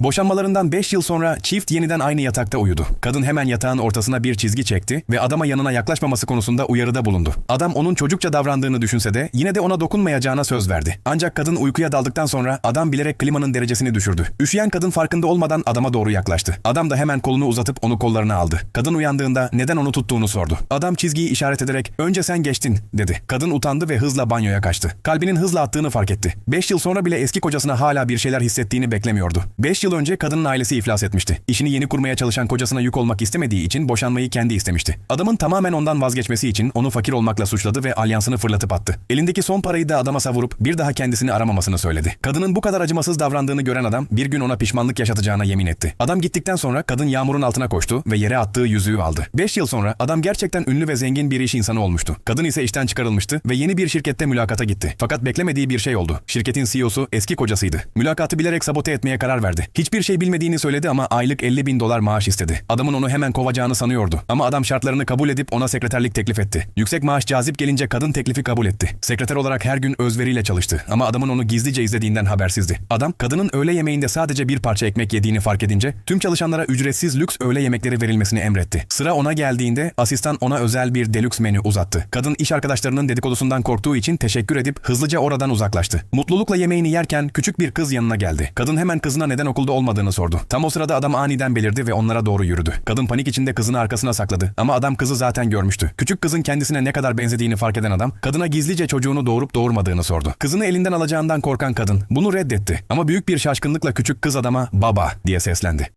Boşanmalarından 5 yıl sonra çift yeniden aynı yatakta uyudu. Kadın hemen yatağın ortasına bir çizgi çekti ve adama yanına yaklaşmaması konusunda uyarıda bulundu. Adam onun çocukça davrandığını düşünse de yine de ona dokunmayacağına söz verdi. Ancak kadın uykuya daldıktan sonra adam bilerek klimanın derecesini düşürdü. Üşüyen kadın farkında olmadan adama doğru yaklaştı. Adam da hemen kolunu uzatıp onu kollarına aldı. Kadın uyandığında neden onu tuttuğunu sordu. Adam çizgiyi işaret ederek önce sen geçtin dedi. Kadın utandı ve hızla banyoya kaçtı. Kalbinin hızla attığını fark etti. 5 yıl sonra bile eski kocasına hala bir şeyler hissettiğini beklemiyordu. 5 yıl önce kadının ailesi iflas etmişti. İşini yeni kurmaya çalışan kocasına yük olmak istemediği için boşanmayı kendi istemişti. Adamın tamamen ondan vazgeçmesi için onu fakir olmakla suçladı ve alyansını fırlatıp attı. Elindeki son parayı da adama savurup bir daha kendisini aramamasını söyledi. Kadının bu kadar acımasız davrandığını gören adam bir gün ona pişmanlık yaşatacağına yemin etti. Adam gittikten sonra kadın yağmurun altına koştu ve yere attığı yüzüğü aldı. 5 yıl sonra adam gerçekten ünlü ve zengin bir iş insanı olmuştu. Kadın ise işten çıkarılmıştı ve yeni bir şirkette mülakata gitti. Fakat beklemediği bir şey oldu. Şirketin CEO'su eski kocasıydı. Mülakatı bilerek sabote etmeye karar verdi. Hiçbir şey bilmediğini söyledi ama aylık 50 bin dolar maaş istedi. Adamın onu hemen kovacağını sanıyordu. Ama adam şartlarını kabul edip ona sekreterlik teklif etti. Yüksek maaş cazip gelince kadın teklifi kabul etti. Sekreter olarak her gün özveriyle çalıştı. Ama adamın onu gizlice izlediğinden habersizdi. Adam kadının öğle yemeğinde sadece bir parça ekmek yediğini fark edince tüm çalışanlara ücretsiz lüks öğle yemekleri verilmesini emretti. Sıra ona geldiğinde asistan ona özel bir deluxe menü uzattı. Kadın iş arkadaşlarının dedikodusundan korktuğu için teşekkür edip hızlıca oradan uzaklaştı. Mutlulukla yemeğini yerken küçük bir kız yanına geldi. Kadın hemen kızına neden okulda olmadığını sordu. Tam o sırada adam aniden belirdi ve onlara doğru yürüdü. Kadın panik içinde kızını arkasına sakladı. Ama adam kızı zaten görmüştü. Küçük kızın kendisine ne kadar benzediğini fark eden adam kadına gizlice çocuğunu doğurup doğurmadığını sordu. Kızını elinden alacağından korkan kadın bunu reddetti. Ama büyük bir şaşkınlıkla küçük kız adama baba diye seslendi.